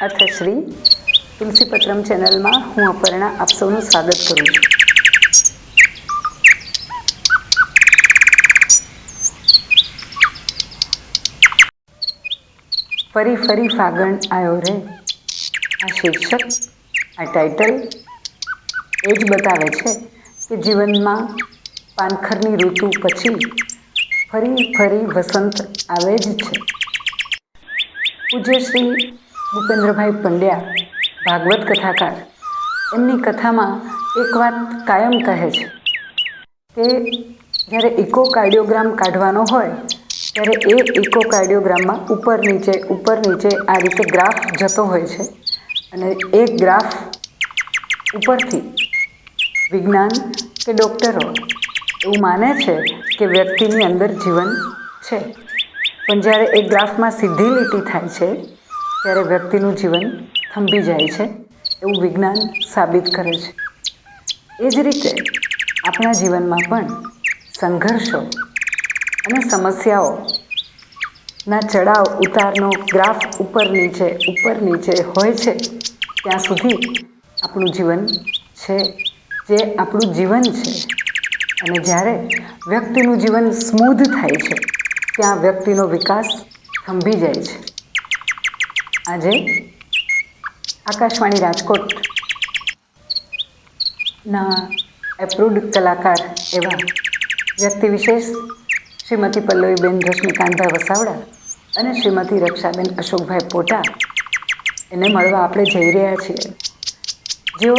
અથશ્રી તુલસીપત્રમ ચેનલમાં હું અપર્ણા આપ સૌનું સ્વાગત કરું છું. ફરી ફરી ફાગણ આવ્યો રે. આ શીર્ષક, આ ટાઇટલ એ જ બતાવે છે કે જીવનમાં પાનખરની ઋતુ પછી ફરી ફરી વસંત આવે જ છે. પૂજ્ય શ્રી ભૂપેન્દ્રભાઈ પંડ્યા, ભાગવત કથાકાર. એમની કથામાં એક વાત કાયમ કહે છે કે જ્યારે ઇકોકાર્ડિયોગ્રામ કાઢવાનો હોય, ત્યારે એ ઇકોકાર્ડિયોગ્રામમાં ઉપર નીચે ઉપર નીચે આ રીતે ગ્રાફ જતો હોય છે. અને એ ગ્રાફ ઉપરથી વિજ્ઞાન કે ડૉક્ટરો એવું માને છે કે વ્યક્તિની અંદર જીવન છે. પણ જ્યારે એ ગ્રાફમાં સીધી લીટી થાય છે ત્યારે વ્યક્તિનું જીવન થંભી જાય છે એવું વિજ્ઞાન સાબિત કરે છે. એ જ રીતે આપણા જીવનમાં પણ સંઘર્ષો અને સમસ્યાઓના ચડાવ ઉતારનો ગ્રાફ ઉપર નીચે ઉપર નીચે હોય છે, ત્યાં સુધી આપણું જીવન છે જે આપણું જીવન છે. અને જ્યારે વ્યક્તિનું જીવન સ્મૂધ થાય છે, ત્યાં વ્યક્તિનો વિકાસ થંભી જાય છે. આજે આકાશવાણી રાજકોટ ના એપ્રુવડ કલાકાર એવા વ્યક્તિ વિશેષ શ્રીમતી પલ્લવીબેન રશ્મિકાંતભાઈ વસાવડા અને શ્રીમતી રક્ષાબેન અશોકભાઈ પોટા એને મળવા આપણે જઈ રહ્યા છીએ. જેઓ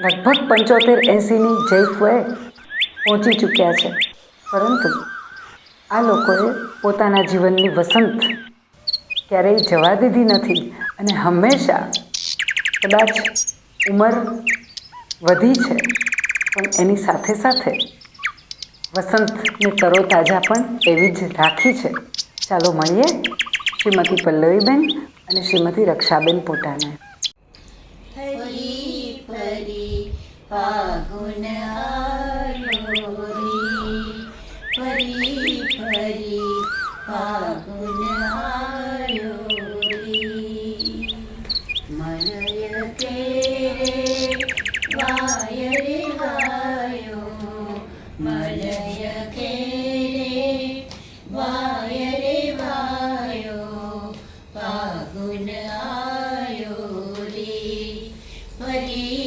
લગભગ પંચોતેર એંસીની જૈફએ પહોંચી ચૂક્યા છે. પરંતુ આ લોકોએ પોતાના જીવનની વસંત ક્યારેય જવા દીધી નથી અને હંમેશા કદાચ ઉંમર વધી છે, પણ એની સાથે સાથે વસંતને તરોતાજા પણ એવી જ રાખી છે. ચાલો મળીએ શ્રીમતી પલ્લવીબેન અને શ્રીમતી રક્ષાબેન પોતાને. ફરી ફરી, ફાગુન વાય રે વાયો ફાગુન આવ્યો રે ફરી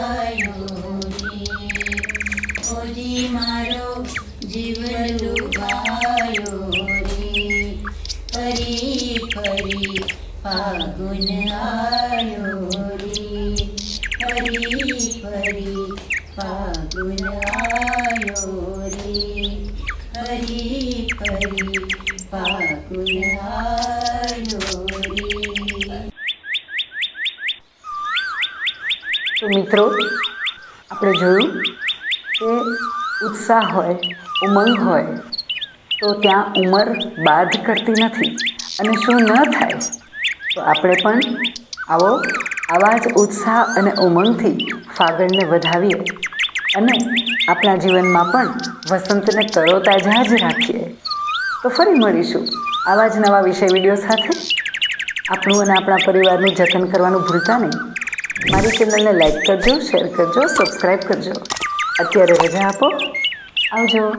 ફાગુન આયો ફરી ફરી, ફાગુન આયો ફરી ફરી, ફાગુન આયો તો મિત્રો, આપણે જોયું કે ઉત્સાહ હોય, ઉમંગ હોય, તો ત્યાં ઉંમર બાદ કરતી નથી. અને શું ન થાય તો આપણે પણ આવો આવા જ ઉત્સાહ અને ઉમંગથી ફાગણને વધાવીએ અને આપણા જીવનમાં પણ વસંતને તરોતાજા જ રાખીએ. તો ફરી મળીશું આવા જ નવા વિષય વીડિયો સાથે. આપણું અને આપણા પરિવારનું જતન કરવાનું ભૂલતા નહીં. મારી ચેનલને લાઈક કરજો, શેર કરજો સબસ્ક્રાઈબ કરજો. અત્યારે રજા આપો. આવજો.